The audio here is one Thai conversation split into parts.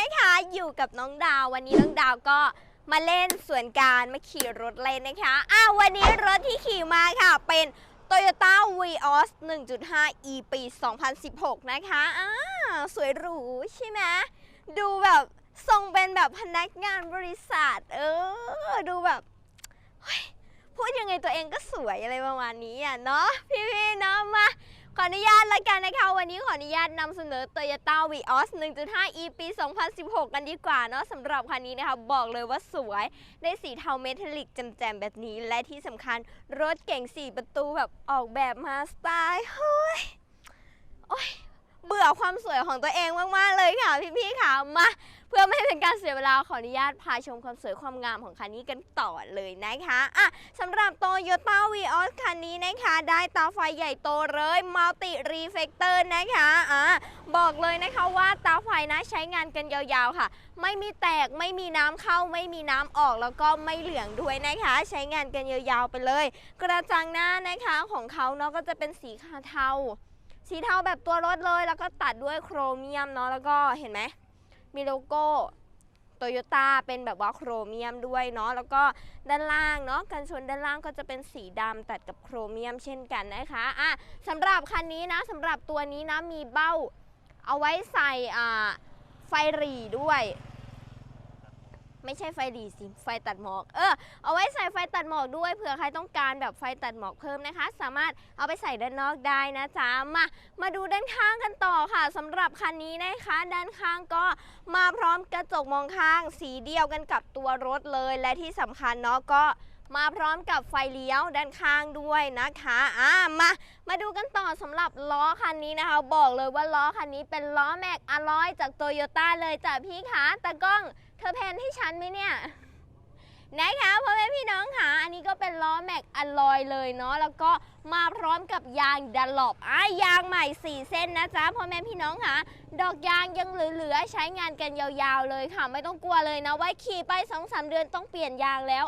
นะคะอยู่กับน้องดาววันนี้น้องดาวก็มาเล่นสวนการมาขี่รถเล่นนะคะอ้าววันนี้รถที่ขี่มาค่ะเป็น Toyota Vios 1.5 e ปี 2016 นะคะอ่าสวยหรูใช่ไหมดูแบบทรงเป็นแบบพนักงานบริษัท เออ ดูแบบพูดยังไงตัวเองก็สวยอะไรประมาณนี้อะเนาะพี่ๆเนาะมา ขออนุญาตละกันนะคะ วันนี้ขออนุญาตนำเสนอ Toyota Vios 1.5 e ปี 2016 กันดีกว่าเนาะสำหรับคันนี้นะคะ บอกเลยว่าสวยได้สีเทาเมทัลลิกแจ่มๆแบบนี้ และที่สำคัญรถเก่ง 4 ประตูแบบออกแบบมาสไตล์เฮ้ยโอ๊ยเบื่อความสวยของตัวเองมาก ๆ เลยค่ะ พี่ ๆ ค่ะ มา เพื่อไม่ให้เป็นการเสียเวลาขออนุญาตพาชมความสวยความงามของคันนี้กันต่อเลยนะคะอะสำหรับ Toyota Vios คันนี้นะคะ ได้ตาไฟใหญ่โตเลย Multi Reflector นะคะอะบอกเลยนะคะว่าตาไฟนะใช้งานกันยาวๆค่ะ ไม่มีแตกไม่มีน้ำเข้าไม่มีน้ำออกแล้วก็ไม่เหลืองด้วยนะคะ ใช้งานกันยาวๆไปเลย กระจังหน้านะคะของเขาเนาะก็จะเป็นสีเทาสีเทาแบบตัวรถเลยแล้วก็ตัดด้วยโครเมียมเนาะแล้วก็เห็นไหม มีโลโก้โตโยต้าเป็นแบบว่าโครเมียมด้วยเนาะแล้วก็ด้านล่างเนาะกันชนด้านล่างก็จะเป็นสีดำตัดกับโครเมียมเช่นกันนะคะอะสำหรับคันนี้นะสำหรับตัวนี้นะมีเบ้าเอาไว้ใส่อ่าไฟหรี่ด้วย ไม่ใช่ไฟหรี่สิไฟตัดหมอก เออ เอาไว้ใส่ไฟตัดหมอกด้วยเผื่อใครต้องการแบบไฟตัดหมอกเพิ่มนะคะ สามารถเอาไปใส่ด้านนอกได้นะจ๊ะมา มาดูด้านข้างกันต่อค่ะสำหรับคันนี้นะคะ ด้านข้างก็มาพร้อมกระจกมองข้าง สีเดียวกันกับตัวรถเลย และที่สำคัญเนาะก็มาพร้อมกับไฟเลี้ยวด้านข้างด้วยนะคะอ่ามา มาดูกันต่อสำหรับล้อคันนี้นะคะ บอกเลยว่าล้อคันนี้เป็นล้อแม็กอะลอยจากโตโยต้าเลยจ้ะพี่ขาต่กล้อง เธอแพนให้ฉันไหมเนี่ยนะคะพ่อแม่พี่น้องค่ะ อันนี้ก็เป็นล้อแม็กอลลอยเลยเนาะแล้วก็มาพร้อมกับยางดันหลบอะยางใหม่ 4 เส้นนะจ๊ะพ่อแม่พี่น้องค่ะ ดอกยางยังเหลือๆใช้งานกันยาวๆเลยค่ะ ไม่ต้องกลัวเลยนะว่าขี่ไป2-3เดือนต้องเปลี่ยนยางแล้ว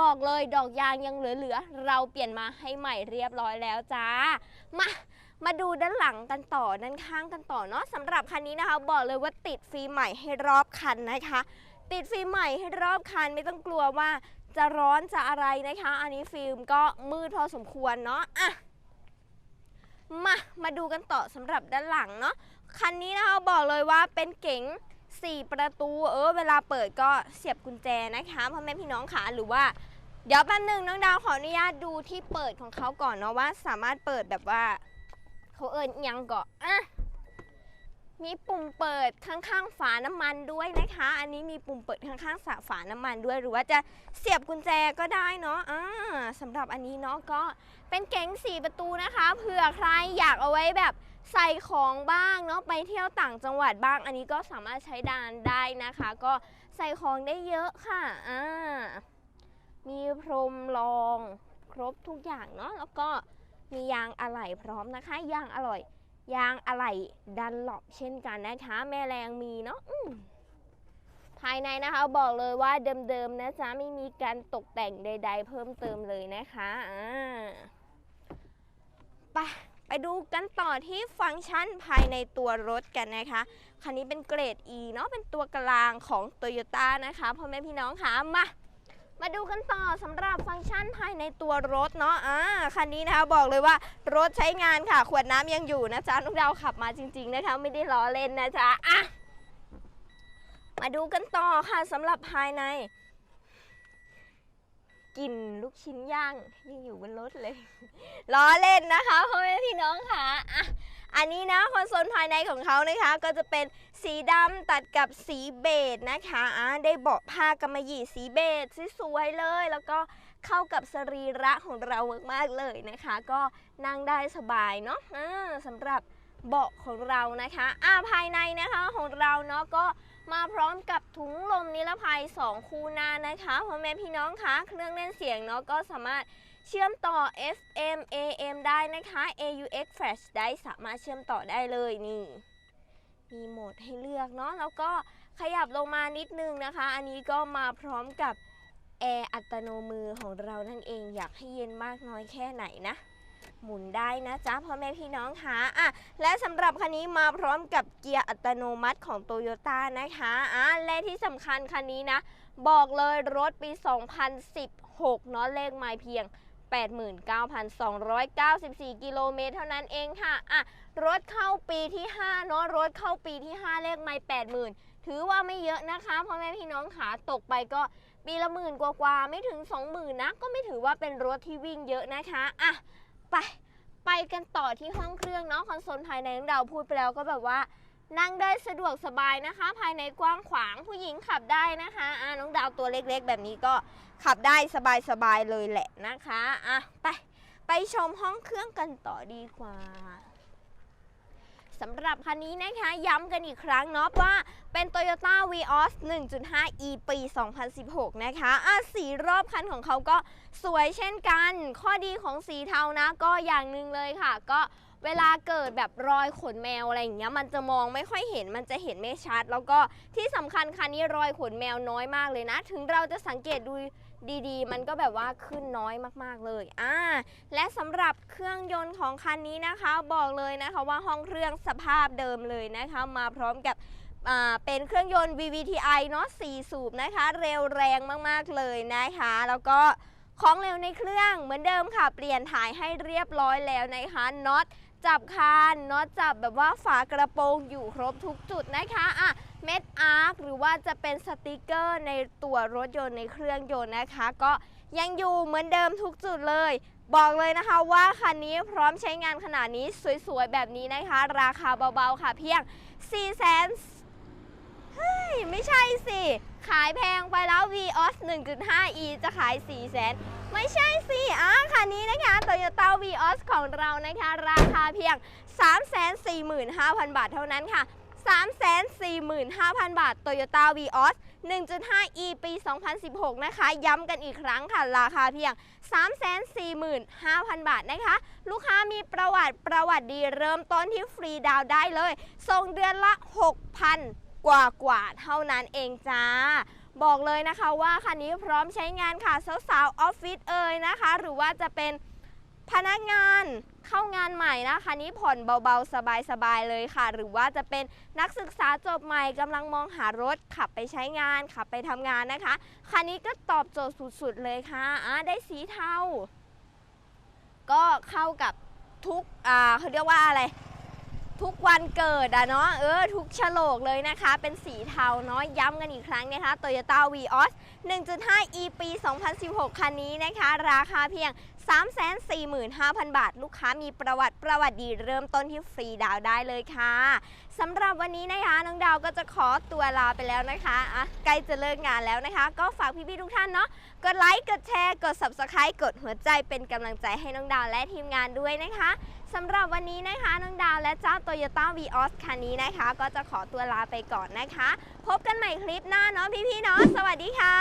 บอกเลยดอกยางยังเหลือๆเราเปลี่ยนมาให้ใหม่เรียบร้อยแล้วจ้ามามาดูด้านหลังกันต่อด้านข้างกันต่อเนาะสำหรับคันนี้นะคะ บอกเลยว่าติดฟิล์มใหม่ให้รอบคันนะคะ ติดฟิล์มใหม่ให้รอบคันไม่ต้องกลัวว่าจะร้อนจะอะไรนะคะ อันนี้ฟิล์มก็มืดพอสมควรเนาะอะมา มาดูกันต่อสำหรับด้านหลังเนาะ คันนี้นะคะบอกเลยว่าเป็นเก๋ง4 ประตู เออ เวลาเปิดก็เสียบกุญแจนะคะพ่อแม่พี่น้องค่ะหรือว่า เดี๋ยวแป๊บหนึงน้องดาวขออนุญาตดูที่เปิดของเขาก่อนเนาะว่าสามารถเปิดแบบว่า เขาเอิญอิหยังก่อนอะ มีปุ่มเปิดข้างๆฝาน้ำมันด้วยนะคะ อันนี้มีปุ่มเปิดข้างๆฝาน้ำมันด้วย หรือว่าจะเสียบกุญแจก็ได้เนาะอ่าสำหรับอันนี้เนาะก็เป็นเก๋งสี่ประตูนะคะเผื่อใครอยากเอาไว้แบบใส่ของบ้างเนาะไปเที่ยวต่างจังหวัดบ้าง อันนี้ก็สามารถใช้ดานได้นะคะ ก็ใส่ของได้เยอะค่ะอ่ามีพรมรองครบทุกอย่างเนาะแล้วก็มียางอะไหล่พร้อมนะคะ ยางอร่อย ยางอะไหล่ดันหลบเช่นกันนะคะ แม่แรงมีเนาะภายในนะคะบอกเลยว่าเดิมๆนะจ๊ะไม่มีการตกแต่งใด ๆ เพิ่มเติมเลยนะคะอ่าไปไปดูกันต่อที่ฟังก์ชันภายในตัวรถกันนะคะ คันนี้เป็นเกรด E เนาะเป็นตัวกลางของ Toyota นะคะพ่อแม่พี่น้องค่ะมา มาดูกันต่อสำหรับฟังก์ชันภายในตัวรถเนาะอ่าคันนี้นะคะบอกเลยว่ารถใช้งานค่ะ ขวดน้ำยังอยู่นะจ๊ะน้องดาวขับมาจริง ๆ นะคะ ไม่ได้ล้อเล่นนะจ๊ะอะมาดูกันต่อค่ะสำหรับภายในกลิ่นลูกชิ้นย่างยังอยู่บนรถเลยล้อเล่นนะคะพ่อแม่พี่น้องค่ะอะ อันนี้นะคอนโซลภายในของเขานะคะ ก็จะเป็นสีดำตัดกับสีเบจนะคะอ่าได้เบาะผ้ากำมะหยี่สีเบจสวยๆเลย แล้วก็เข้ากับสรีระของเรามากๆเลยนะคะ ก็นั่งได้สบายเนาะอ่าสำหรับเบาะของเรานะคะอ่าภายในนะคะของเราเนาะก็มาพร้อมกับถุงลมนิรภัย 2 คู่หน้านะคะพ่อแม่พี่น้องคะเครื่องเล่นเสียงเนาะก็สามารถ เชื่อมต่อ FM AM ได้นะคะ AUX Flash ได้สามารถเชื่อมต่อได้เลยนี่ มีโหมดให้เลือกเนาะแล้วก็ขยับลงมานิดนึงนะคะ อันนี้ก็มาพร้อมกับแอร์อัตโนมือของเรานั่นเองอยากให้เย็นมากน้อยแค่ไหนนะ หมุนได้นะจ๊ะพ่อแม่พี่น้องคะอะและสำหรับคันนี้มาพร้อมกับเกียร์อัตโนมัติของโตโยต้านะคะอะและที่สำคัญคันนี้นะ บอกเลยรถปี 2016 เนาะเลขไมล์เพียง 89,294 กิโลเมตรเท่านั้นเองค่ะอะรถเข้าปีที่ 5 เนาะรถเข้าปีที่ 5 เลขไม่80,000 ถือว่าไม่เยอะนะคะพ่อแม่พี่น้องขาตกไปก็ปีละหมื่นกว่าๆไม่ถึง 20,000นะก็ไม่ถือว่าเป็นรถที่วิ่งเยอะนะคะอะไปไปกันต่อที่ห้องเครื่องเนาะคอนโซลภายในน้องดาพูดไปแล้วก็แบบว่า นั่งได้สะดวกสบายนะคะ ภายในกว้างขวางผู้หญิงขับได้นะคะอะน้องดาวตัวเล็กๆ แบบนี้ก็ขับได้สบายๆเลยแหละนะคะอะไปไปชมห้องเครื่องกันต่อดีกว่าสำหรับคันนี้นะคะย้ำกันอีกครั้งเนาะว่าเป็น Toyota Vios 1.5 e ปี 2016 นะคะอะสีรอบคันของเขาก็สวยเช่นกัน ข้อดีของสีเทานะก็อย่างหนึ่งเลยค่ะ ก็ เวลาเกิดแบบรอยขนแมวอะไรอย่างเงี้ยมันจะมองไม่ค่อยเห็นมันจะเห็นไม่ชัด แล้วก็ที่สำคัญคันนี้รอยขนแมวน้อยมากเลยนะ ถึงเราจะสังเกตดูดีๆ มันก็แบบว่าขึ้นน้อยมากๆเลย อ่า และสำหรับเครื่องยนต์ของคันนี้นะคะ บอกเลยนะคะว่าห้องเครื่องสภาพเดิมเลยนะคะ มาพร้อมกับเป็นเครื่องยนต์ VVTi เนาะ 4 สูบนะคะ เร็วแรงมากๆเลยนะคะ แล้วก็ของเร็วในเครื่องเหมือนเดิมค่ะ เปลี่ยนถ่ายให้เรียบร้อยแล้วนะคะน็อต จับคานน็อตจับแบบว่าฝากระโปรงอยู่ครบทุกจุดนะคะอะเม็ดอาร์คหรือว่าจะเป็นสติกเกอร์ในตัวรถยนต์ในเครื่องยนต์นะคะ ก็ยังอยู่เหมือนเดิมทุกจุดเลย บอกเลยนะคะว่าคันนี้พร้อมใช้งานขนาดนี้สวยๆ แบบนี้นะคะ ราคาเบาๆค่ะเพียง 4 0 0 0 0 เฮ้ย ไม่ใช่สิ ขายแพงไปแล้ว Vios 1.5e จะขาย 4 0 0 0 0 0 ไม่ใช่สิอะคันนี้นะคะ Toyota Vios ของเรานะคะ ราคาเพียง 345,000 บาทเท่านั้นค่ะ 345,000 บาท Toyota Vios 1.5e ปี 2016 นะคะ ย้ำกันอีกครั้งค่ะ ราคาเพียง 345,000 บาทนะคะ ลูกค้ามีประวัติประวัติดีเริ่มต้นที่ฟรีดาวได้เลย ส่งเดือนละ 6,000 กว่ากว่าๆเท่านั้นเองจ้า บอกเลยนะคะว่าคันนี้พร้อมใช้งานค่ะสาวๆออฟฟิศเอ่ยนะคะ หรือว่าจะเป็นพนักงานเข้างานใหม่นะคะนี้ผ่อนเบาๆ สบายๆ เลยค่ะ หรือว่าจะเป็นนักศึกษาจบใหม่กำลังมองหารถขับไปใช้งาน ขับไปทำงานนะคะ คันนี้ก็ตอบโจทย์สุดๆ เลยค่ะอ่าได้สีเทาก็เข้ากับทุกอ่าเขาเรียกว่าอะไร ทุกวันเกิดอะเนาะเออทุกฉลกเลยนะคะ เป็นสีเทาเนาะย้ำกันอีกครั้งนะคะ Toyota Vios 1.5e ปี 2016 คันนี้นะคะ ราคาเพียง 345,000 บาท ลูกค้ามีประวัติประวัติดีเริ่มต้นที่ฟรีดาวได้เลยค่ะสำหรับวันนี้นะคะ น้องดาวก็จะขอตัวลาไปแล้วนะคะอะใกล้จะเลิกงานแล้วนะคะ ก็ฝากพี่ๆทุกท่านเนาะกดไลค์กดแชร์กด subscribe กดหัวใจเป็นกำลังใจให้น้องดาวและทีมงานด้วยนะคะ สำหรับวันนี้นะคะน้องดาวและเจ้า Toyota Vios คันนี้นะคะ ก็จะขอตัวลาไปก่อนนะคะ พบกันใหม่คลิปหน้าเนาะพี่ๆเนาะสวัสดีค่ะ